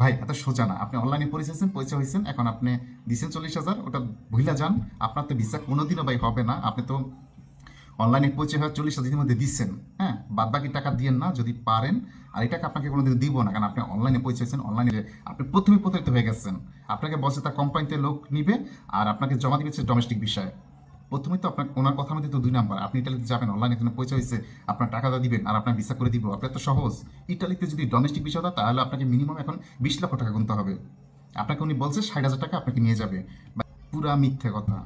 ভাই এত সোজা না। আপনি অনলাইনে পরিচয়েছেন, পরিচয় হয়েছেন, এখন আপনি দিচ্ছেন চল্লিশ হাজার, ওটা ভুলে যান। আপনার তো বিশ্বাস কোনোদিনও ভাই হবে না। আপনি তো অনলাইনে পরিচয় হয়ে চল্লিশ হাজারের মধ্যে দিচ্ছেন হ্যাঁ বাদ বাকি টাকা দিয়েন না, যদি পারেন। আর এই টাকা আপনাকে কোনোদিন দিব না, কারণ আপনি অনলাইনে পৌঁছেছেন অনলাইনে আপনি প্রথমে প্রতারিত হয়ে গেছেন। আপনাকে বলছে তার কোম্পানিতে লোক নিবে, আর আপনাকে জমা দিবে ডোমেস্টিক বিষয়। প্রথমে তো আপনার, ওনার কথা মধ্যে তো দুই নাম্বার। আপনি ইটালিতে যাবেন অনলাইনে এখানে পয়সা হয়েছে, আপনার টাকাটা দিবেন আর আপনার ভিসা করে দিব, আপনার তো সহজ। ইটালিতে যদি ডোমেস্টিক ভিসা হয়, তাহলে আপনাকে মিনিমাম এখন বিশ লক্ষ টাকা গুনতে হবে। আপনাকে উনি বলছে ষাট হাজার টাকা আপনাকে নিয়ে যাবে। পুরা মিথ্যে কথা।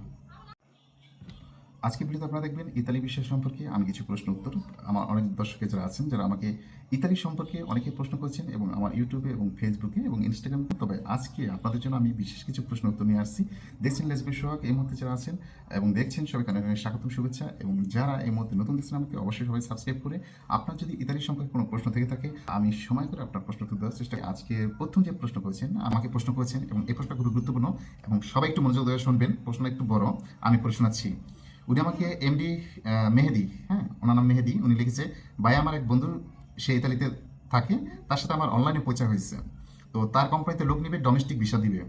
আজকে ভিডিওতে আপনারা দেখবেন ইতালি বিষয় সম্পর্কে আমি কিছু প্রশ্ন উত্তর। আমার অনেক দর্শকের যারা আছেন, যারা আমাকে ইতালি সম্পর্কে অনেকে প্রশ্ন করেছেন এবং আমার ইউটিউবে এবং ফেসবুকে এবং ইনস্টাগ্রামে। তবে আজকে আপনাদের জন্য আমি বিশেষ কিছু প্রশ্ন উত্তর নিয়ে আসছি। দেখছেন লেসবি সোহাগ এই মুহূর্তে যারা আছেন এবং দেখছেন, সবাইকে অনেক অনেক স্বাগতম, শুভেচ্ছা এবং যারা এই মুহূর্তে নতুন দেখছেন আমাকে অবশ্যই সবাই সাবস্ক্রাইব করে। আপনার যদি ইতালি সম্পর্কে কোনো প্রশ্ন থেকে থাকে, আমি সময় করে আপনার প্রশ্ন উত্তর দেওয়ার চেষ্টা। আজকে প্রথম যে প্রশ্ন করেছেন, আমাকে প্রশ্ন করেছেন এবং এই প্রশ্নটা খুবই গুরুত্বপূর্ণ এবং সবাই একটু মনোযোগ দেওয়া শুনবেন প্রশ্ন একটু বড়। আমি পড়ে শোনাচ্ছি। উনি আমাকে এমডি মেহেদি হ্যাঁ ওনার নাম মেহেদি, উনি লিখেছে, ভাই, আমার এক বন্ধু, সে ইতালিতে থাকে, তার সাথে আমার অনলাইনে পরিচয় হয়েছে। তো তার কোম্পানিতে লোক নিবে ডোমেস্টিক ভিসা দিবে।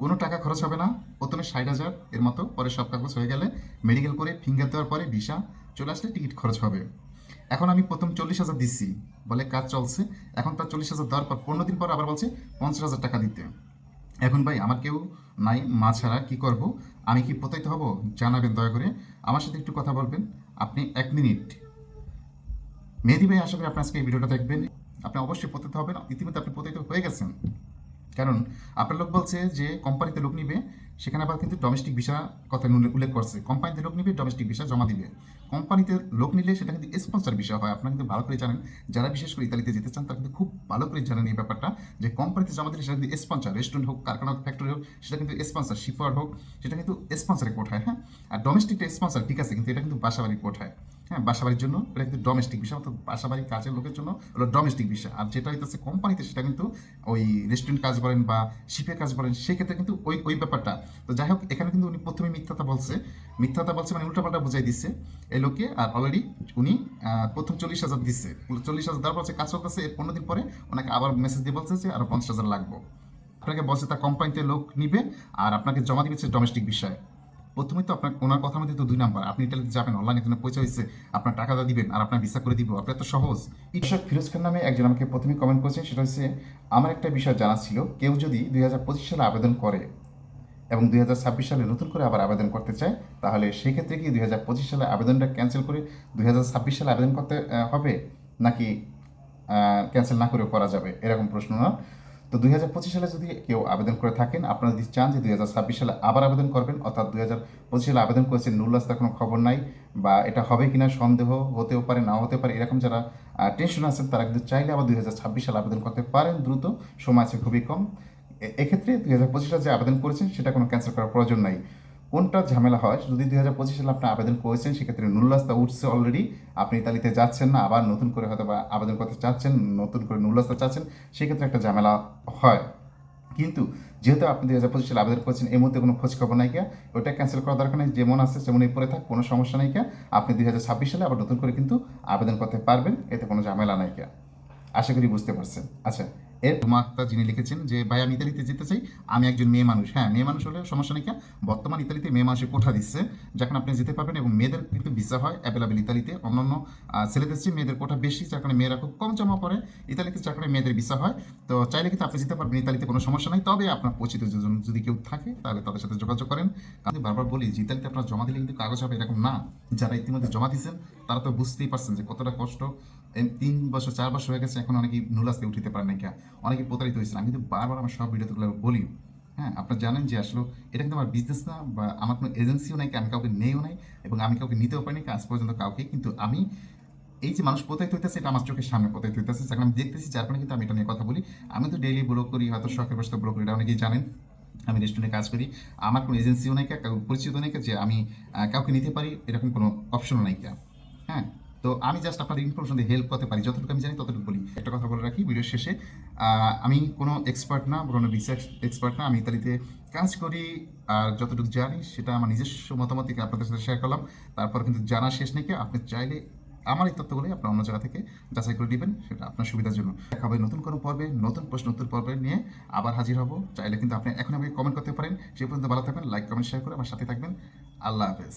কোনো টাকা খরচ হবে না, প্রথমে ষাট হাজার, এর মতো, পরে সব কাগজ হয়ে গেলে মেডিকেল করে ফিঙ্গার দেওয়ার পরে ভিসা চলে আসলে টিকিট খরচ হবে। এখন আমি প্রথম চল্লিশ হাজার দিচ্ছি, বলে কাজ চলছে। এখন তার চল্লিশ হাজার দেওয়ার পর, পনেরো দিন পর আবার বলছে পঞ্চাশ হাজার টাকা দিতে। এখন ভাই, আমার কেউ নাই, মা ছাড়া কী করব? আমি কি প্রতারিত হব? জানাবেন দয়া করে। আমার সাথে একটু কথা বলবেন। আপনি এক মিনিট। মেহেদি ভাই, আশা করি আপনি আজকে এই ভিডিওটা দেখবেন। আপনি অবশ্যই প্রতারিত হবেন। ইতিমধ্যে আপনি প্রতারিত হয়ে গেছেন। কারণ আপনার লোক বলছে যে কোম্পানিতে লোক নিবে। সেখানে আবার কিন্তু ডোমেস্টিক ভিসা কথা উল্লেখ- করছে। কোম্পানিতে লোক নিবে ডোমেস্টিক ভিসা জমা দিবে। কোম্পানিতে লোক নিলে সেটা কিন্তু স্পন্সর বিষয় হয়। আপনারা কিন্তু ভালো করে জানেন, যারা বিশেষ করে ইতালিতে যেতে চান, তারা কিন্তু খুব ভালো করে জানেন এই ব্যাপারটা, যে কোম্পানিতে জমা দিলে সেটা কিন্তু স্পন্সর রেস্টুরেন্ট হোক, কারখানা হোক ফ্যাক্টরি হোক, সেটা কিন্তু স্পন্সর শিপওয়ার্ড হোক, সেটা কিন্তু স্পন্সরে কোঠায় হ্যাঁ? আর ডোমেস্টিকটা স্পন্সর ঠিক আছে, কিন্তু এটা কিন্তু বাসাবাড়ি কোঠায়। হ্যাঁ বাসাবাড়ির জন্য। এটা কিন্তু ডোমেস্টিক বিষয়, অর্থাৎ বাসাবাড়ির কাজের লোকের জন্য হলো ডোমেস্টিক বিষয়। আর যেটা হইতেছে কোম্পানিতে সেটা কিন্তু ওই রেস্টুরেন্ট কাজ বলেন বা শিপের কাজ বলেন, সেক্ষেত্রে কিন্তু ওই ওই ব্যাপারটা। তো যাই হোক, এখানে কিন্তু উনি প্রথমে মিথ্যাটা বলছে। মিথ্যাটা বলছে মানে উল্টাপাল্টা বুঝাই দিচ্ছে এই লোকে আর অলরেডি উনি প্রথম চল্লিশ হাজার দিচ্ছে চল্লিশ হাজার দেওয়ার বলছে কাজ করতেছে। এর পনেরো দিন পরে ওনাকে আবার মেসেজ দিয়ে বলছে যে আরও পঞ্চাশ হাজার লাগবো। আপনাকে বলছে তার কোম্পানিতে লোক নিবে আর আপনাকে জমা দিবে ডোমেস্টিক বিষয়। প্রথমে তো আপনার ওনার কথার মধ্যে তো দুই নাম্বার। আপনি ইটালিতে যাবেন অনলাইনে এখানে পৌঁছে হয়েছে। আপনার টাকাটা দিবেন আর আপনার ভিসা করে দিব। আপনার তো সহজ। ঈশ্বর ফিরোজ খান নামে একজন আমাকে প্রথমে কমেন্ট করেছেন, সেটা হচ্ছে, আমার একটা বিষয় জানা ছিল, কেউ যদি দুই হাজার পঁচিশ সালে আবেদন করে এবং দুই হাজার ছাব্বিশ সালে নতুন করে আবার আবেদন করতে চায়, তাহলে সেক্ষেত্রে কি দুই হাজার পঁচিশ সালে আবেদনটা ক্যান্সেল করে দুই হাজার ছাব্বিশ সালে আবেদন করতে হবে? নাকি ক্যান্সেল না করেও করা যাবে? এরকম প্রশ্ন তো দুই হাজার পঁচিশ সালে যদি কেউ আবেদন করে থাকেন, আপনারা যদি চান যে দুই হাজার ছাব্বিশ সালে আবার আবেদন করবেন, অর্থাৎ দুই হাজার পঁচিশ সালে আবেদন করেছেন নুল্লাস্তার কোনো খবর নাই বা এটা হবে কিনা সন্দেহ হতেও পারে না হতে পারে, এরকম যারা টেনশন আছেন, তারা কিন্তু চাইলে আবার দুই হাজার ছাব্বিশ সালে আবেদন করতে পারেন, দ্রুত। সময় আছে খুবই কম। এক্ষেত্রে দুই হাজার পঁচিশ সালে যে আবেদন করেছেন, সেটা কোনো ক্যান্সেল করার প্রয়োজন নাই। কোনটা ঝামেলা হয় যদি দুই হাজার পঁচিশ সালে আপনি আবেদন করেছেন, সেক্ষেত্রে নুল্লাস্তা উঠছে অলরেডি আপনি ইতালিতে যাচ্ছেন না, আবার নতুন করে হয়তো বা আবেদন করতে চাচ্ছেন, নতুন করে নুল্লাস্তা চাচ্ছেন, সেক্ষেত্রে একটা ঝামেলা হয়। কিন্তু যেহেতু আপনি দুই হাজার পঁচিশ সালে আবেদন করেছেন, এই মুহূর্তে কোনো খোঁজ খবর নাই গিয়া ওটা ক্যান্সেল করার দরকার নেই, যেমন আছে তেমনই পরে থাক, কোনো সমস্যা নাই গিয়া আপনি দুই হাজার ছাব্বিশ সালে আবার নতুন করে কিন্তু আবেদন করতে পারবেন, এতে কোনো ঝামেলা নাই গিয়া আশা করি বুঝতে পারছেন। আচ্ছা এর রুমা যিনি লিখেছেন যে, ভাই, আমি ইতালিতে যেতে চাই, আমি একজন মেয়ে মানুষ। হ্যাঁ মেয়ে মানুষ হলে সমস্যা নেই। কেন? বর্তমান ইতালিতে মেয়ে মানুষের কোঠা দিচ্ছে, যখন আপনি যেতে পারবেন এবং মেয়েদের কিন্তু ভিসা হয় অ্যাভেলেবেল ইতালিতে। অন্যান্য ছেলেদের চেয়ে মেয়েদের কোঠা বেশি, যার মেয়েরা খুব কম জমা পড়ে। ইতালিতে যার মেয়েদের ভিসা হয়। তো চাইলে কিন্তু আপনি যেতে পারবেন, ইতালিতে কোনো সমস্যা নাই। তবে আপনার পরিচিত যদি যদি কেউ থাকে, তাহলে তাদের সাথে যোগাযোগ করেন। আমি বারবার বলি, যে ইতালিতে আপনার জমা দিলে কিন্তু কাগজ হবে এরকম না। যারা ইতিমধ্যে জমা দিয়েছেন, তারা তো বুঝতেই পারছেন যে কতটা কষ্ট। তিন বছর, চার বছর হয়ে গেছে, এখন অনেকেই নুলাসতে উঠিতে পারেন না অনেকে প্রতারিত হয়েছেন। আমি কিন্তু বারবার আমার সব ভিডিওতে বলি। হ্যাঁ আপনারা জানেন যে আসলে এটা কিন্তু আমার বিজনেস না বা আমার কোনো এজেন্সিও নাই, আমি কাউকে নেইও নাই এবং আমি কাউকে নিতেও পারিনি আজ পর্যন্ত কাউকে। কিন্তু আমি এই যে মানুষ প্রতারিত হইতেছে, এটা আমার চোখের সামনে প্রতারিত হইতেছে। যাকে আমি দেখতেছি, যার কারণে কিন্তু আমি এটা নিয়ে কথা বলি। আমি তো ডেইলি ব্লগ করি, হয়তো শখের বসে ব্লগ করি, এটা অনেকেই জানেন। আমি রেস্টুরেন্টে কাজ করি। আমার কোনো এজেন্সিও নাই পরিচিত নেই যে আমি কাউকে নিতে পারি, এরকম কোনো অপশনও নাই। হ্যাঁ তো আমি জাস্ট আপনার ইনফরমেশন দিয়ে হেল্প করতে পারি। যতটুকু আমি জানি, ততটুকু বলি। একটা কথা বলে রাখি ভিডিওর শেষে। আমি কোনো এক্সপার্ট না, কোনো রিসার্চ এক্সপার্ট না। আমি ইতালিতে কাজ করি, আর যতটুকু জানি সেটা আমার নিজস্ব মতামত থেকে আপনাদের সাথে শেয়ার করলাম। তারপর কিন্তু জানা শেষ নেই। কি আপনি চাইলে আমার এই তথ্যগুলি আপনার অন্য জায়গা থেকে যাচাই করে নেবেন, সেটা আপনার সুবিধার জন্য। দেখা হবে নতুন কোনো পর্বে, নতুন প্রশ্ন উত্তর পর্বে নিয়ে আবার হাজির হব। চাইলে কিন্তু আপনি এখন আমাকে কমেন্ট করতে পারেন। সে পর্যন্ত ভালো থাকবেন লাইক কমেন্ট শেয়ার করে আমার সাথে থাকবেন। আল্লাহ হাফেজ।